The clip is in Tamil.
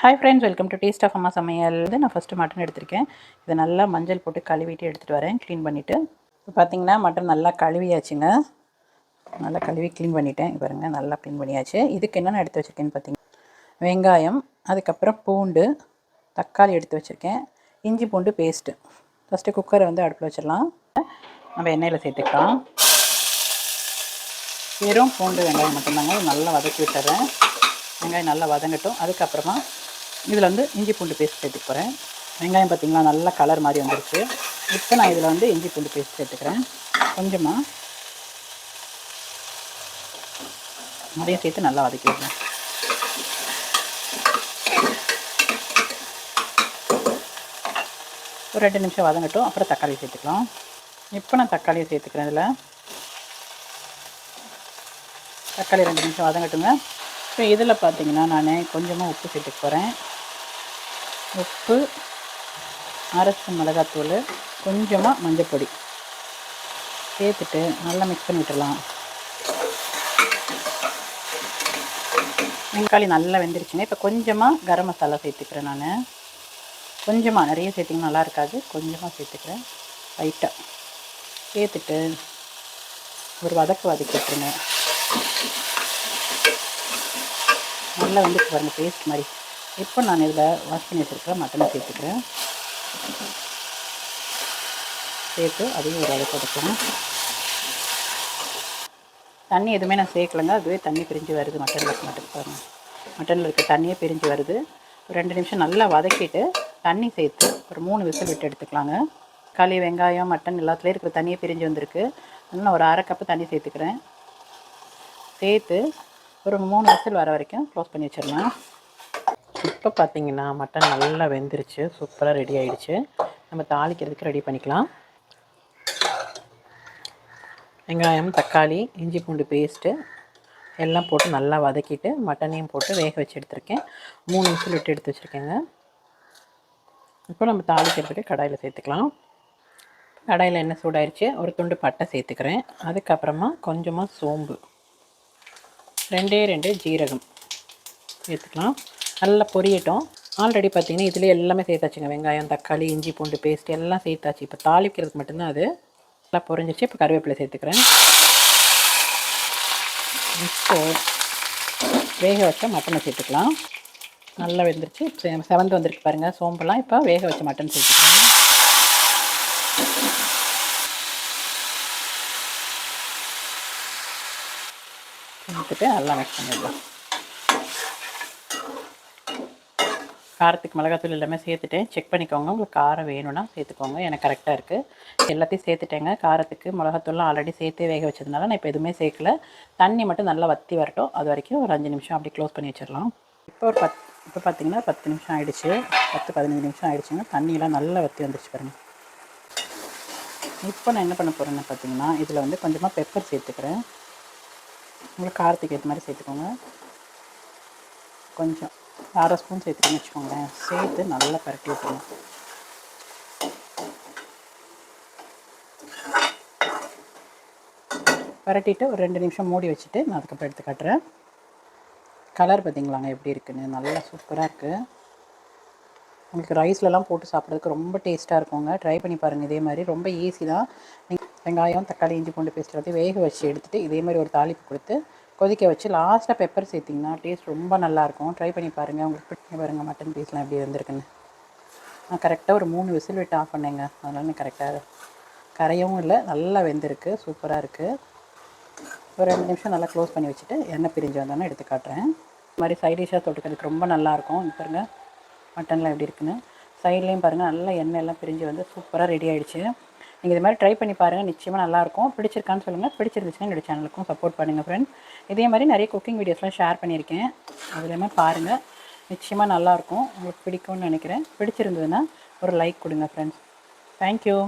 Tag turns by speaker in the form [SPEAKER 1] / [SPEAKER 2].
[SPEAKER 1] Hi friends welcome to taste of Amma Samayal வந்து நான் ஃபஸ்ட்டு மட்டன் எடுத்திருக்கேன். இதை நல்லா மஞ்சள் போட்டு கழுவிட்டு எடுத்துகிட்டு வரேன் க்ளீன் பண்ணிவிட்டு இப்போ பார்த்தீங்கன்னா மட்டன் நல்லா கழுவியாச்சுங்க. நல்லா கழுவி க்ளீன் பண்ணிட்டேன். பாருங்கள் நல்லா க்ளீன் பண்ணியாச்சு. இதுக்கு என்னென்ன எடுத்து வச்சுருக்கேன்னு பார்த்தீங்கன்னா வெங்காயம் அதுக்கப்புறம் பூண்டு தக்காளி எடுத்து வச்சுருக்கேன். இஞ்சி பூண்டு பேஸ்ட்டு ஃபஸ்ட்டு குக்கரை வந்து அடுப்பில் வச்சிடலாம். நம்ம எண்ணெயில் சேர்த்துக்கலாம். வெறும் பூண்டு வெங்காயம் மட்டும்தாங்க. நல்லா வதக்கி விட்டுறேன். வெங்காயம் நல்லா வதங்கட்டும். அதுக்கப்புறமா இதில் வந்து இஞ்சி பூண்டு பேஸ்ட் சேர்த்துக்க போகிறேன். வெங்காயம் பார்த்திங்களா நல்லா கலர் மாதிரி வந்துருச்சு. இப்போ நான் இதில் வந்து இஞ்சி பூண்டு பேஸ்ட் சேர்த்துக்கிறேன். கொஞ்சமாக அதையும் சேர்த்து நல்லா வதக்கிடுறேன் ஒரு ரெண்டு நிமிஷம் வதங்கட்டும் அப்புறம் தக்காளி சேர்த்துக்கலாம். இப்போ நான் தக்காளியை சேர்த்துக்கிறேன் இதில். தக்காளி ரெண்டு நிமிஷம் வதங்கட்டுங்க. இப்போ இதில் பார்த்தீங்கன்னா நான் கொஞ்சமாக உப்பு சேர்த்துக்க போகிறேன். உப்பு அரைச்ச மிளகாத்தூள் கொஞ்சமாக மஞ்சப்பொடி. சேர்த்துட்டு நல்லா மிக்ஸ் பண்ணிவிட்டுலாம் வெங்காயம் நல்லா வெந்துருச்சுங்க. இப்போ கொஞ்சமாக கரம் மசாலா சேர்த்துக்கிறேன் நான். கொஞ்சமாக நிறைய சேர்த்திங்கன்னா நல்லா இருக்காது. கொஞ்சமாக சேர்த்துக்கிறேன். லைட்டாக சேர்த்துட்டு ஒரு வதக்கு வதக்கிட்டுருங்க நல்லா வந்துட்டு பாருங்கள் பேஸ்ட் மாதிரி. இப்போ நான் இதில் வாஷ் பண்ணி வச்சுருக்கேன் மட்டனை சேர்த்துக்கிறேன். சேர்த்து அதையும் ஒரு அளவு கொடுக்கணும் தண்ணி எதுவுமே நான் சேர்க்கலைங்க. அதுவே தண்ணி பிரிஞ்சு வருது மட்டனில் மட்டன் பாருங்கள் மட்டனில் இருக்க தண்ணியே பிரிஞ்சு வருது. ஒரு ரெண்டு நிமிஷம் நல்லா வதக்கிட்டு தண்ணி சேர்த்து ஒரு மூணு விசில் விட்டு எடுத்துக்கலாங்க. களி வெங்காயம் மட்டன் எல்லாத்துலேயும் இருக்கிற தண்ணியே பிரிஞ்சு வந்திருக்கு. நல்லா ஒரு அரை கப்பு தண்ணி சேர்த்துக்கிறேன். சேர்த்து ஒரு மூணு விசில் வர வரைக்கும் க்ளோஸ் பண்ணி வச்சிடலாம். இப்போ பார்த்தீங்கன்னா மட்டன் நல்லா வெந்துருச்சு. சூப்பராக ரெடி ஆகிடுச்சு நம்ம தாளிக்கிறதுக்கு ரெடி பண்ணிக்கலாம். வெங்காயம் தக்காளி இஞ்சி பூண்டு பேஸ்ட்டு எல்லாம் போட்டு நல்லா வதக்கிட்டு மட்டனையும் போட்டு வேக வச்சு எடுத்துருக்கேன். மூணு நிமிஷம் விட்டு எடுத்து வச்சுருக்கேங்க. இப்போ நம்ம தாளிக்கிறதுக்கு கடாயில் சேர்த்துக்கலாம். கடாயில் எண்ணெய் சூடாயிருச்சு. ஒரு துண்டு பட்டை சேர்த்துக்கிறேன். அதுக்கப்புறமா கொஞ்சமாக சோம்பு. ரெண்டே ரெண்டு ஜீரகம். சேர்த்துக்கலாம். நல்லா பொரியட்டும். ஆல்ரெடி பார்த்தீங்கன்னா இதில் எல்லாமே சேர்த்தாச்சுங்க. வெங்காயம் தக்காளி இஞ்சி பூண்டு பேஸ்ட் எல்லாம் சேர்த்தாச்சு. இப்போ தாளிக்கிறதுக்கு மட்டும்தான் அது. நல்லா பொரிஞ்சிச்சு இப்போ கருவேப்பிலை சேர்த்துக்கிறேன். இப்போது வேக வச்ச மட்டனை சேர்த்துக்கலாம். நல்லா வெந்துருச்சு. செவந்து வந்திருக்கு பாருங்கள் சோம்பெல்லாம் இப்போ வேக வச்ச மட்டன் சேர்த்துக்கலாம். சேர்த்துட்டு நல்லா மிக்ஸ் பண்ணிடலாம். காரத்துக்கு மிளகாத்தூள் எல்லாமே சேர்த்துட்டேன். செக் பண்ணிக்கோங்க. உங்களுக்கு காரம் வேணும்னா சேர்த்துக்கோங்க. எனக்கு கரெக்டாக இருக்குது எல்லாத்தையும் சேர்த்துட்டேங்க. காரத்துக்கு மிளகாத்தூள்லாம் ஆல்ரெடி சேர்த்து வேக வச்சதுனால நான் இப்போ எதுவுமே சேர்க்கல. தண்ணி மட்டும் நல்லா வற்றி வரட்டும். அது வரைக்கும் ஒரு அஞ்சு நிமிஷம் அப்படி க்ளோஸ் பண்ணி வச்சிடலாம். இப்போ ஒரு பத் இப்போ பார்த்தீங்கன்னா பத்து நிமிஷம் ஆகிடுச்சு பத்து பதினஞ்சு நிமிஷம் ஆகிடுச்சுங்க தண்ணியெலாம் நல்லா வற்றி வந்துருச்சு பாருங்கள் இப்போ நான் என்ன பண்ண போகிறேன்னு பார்த்தீங்கன்னா இதில் வந்து கொஞ்சமாக பெப்பர் சேர்த்துக்கிறேன். உங்களுக்கு காரத்துக்கு ஏற்ற மாதிரி சேர்த்துக்கோங்க. கொஞ்சம். அரை ஸ்பூன் சேர்த்துக்கன்னு வச்சுக்கோங்களேன். சேர்த்து நல்லா பரட்டி விட்டுருங்க. பரட்டிட்டு ஒரு ரெண்டு நிமிஷம் மூடி வச்சுட்டு நான் அதுக்கப்புறம் எடுத்து காட்டுறேன். கலர் பார்த்திங்களாங்க எப்படி இருக்குன்னு. நல்லா சூப்பராக இருக்குது உங்களுக்கு ரைஸ்லலாம் போட்டு சாப்பிட்றதுக்கு ரொம்ப டேஸ்ட்டாக இருக்குங்க. ட்ரை பண்ணி பாருங்கள் இதே மாதிரி. ரொம்ப ஈஸி தான். வெங்காயம் தக்காளி இஞ்சி பூண்டு பேஸ்ட் எல்லாத்தையும் வேக வச்சு எடுத்துகிட்டு இதே மாதிரி ஒரு தாளிப்பு கொடுத்து கொதிக்க வச்சு லாஸ்ட்டாக பெப்பர் சேர்த்திங்கன்னா டேஸ்ட் ரொம்ப நல்லாயிருக்கும். ட்ரை பண்ணி பாருங்கள் உங்களுக்கு பிடிச்சி பாருங்கள் மட்டன் பீஸ்லாம் எப்படி இருந்திருக்குன்னு. நான் கரெக்டாக ஒரு மூணு விசில் விட்டு ஆஃப் பண்ணேங்க. அதனால கரெக்டாக கரையவும் இல்லை. நல்லா வெந்திருக்கு. சூப்பராக இருக்குது ஒரு ரெண்டு நிமிஷம் நல்லா க்ளோஸ் பண்ணி வச்சுட்டு எண்ணெய் பிரிஞ்சு வந்தோன்னே எடுத்து காட்டுறேன். இது மாதிரி சைட் டிஷ்ஷாக தொட்டுக்கிறதுக்கு ரொம்ப நல்லாயிருக்கும். பாருங்கள் மட்டன்லாம் எப்படி இருக்குன்னு. சைட்லேயும் பாருங்கள் நல்லா எண்ணெய் எல்லாம் பிரிஞ்சு வந்து சூப்பராக ரெடி ஆகிடுச்சு நீங்கள் இது மாதிரி ட்ரை பண்ணி பாருங்கள் நிச்சயமாக நல்லாயிருக்கும். பிடிச்சிருக்கான்னு சொல்லுங்கள் பிடிச்சிருந்துச்சுன்னா என்னோடய சேனலுக்கும் சப்போர்ட் பண்ணுங்கள் ஃப்ரெண்ட்ஸ் இதே மாதிரி நிறைய குக்கிங் வீடியோஸ்லாம் ஷேர் பண்ணியிருக்கேன். அதுலேயுமே பாருங்கள் நிச்சயமாக நல்லாயிருக்கும். உங்களுக்கு பிடிக்கும்னு நினைக்கிறேன். பிடிச்சிருந்ததுன்னா ஒரு லைக் கொடுங்க ஃப்ரெண்ட்ஸ் தேங்க்யூ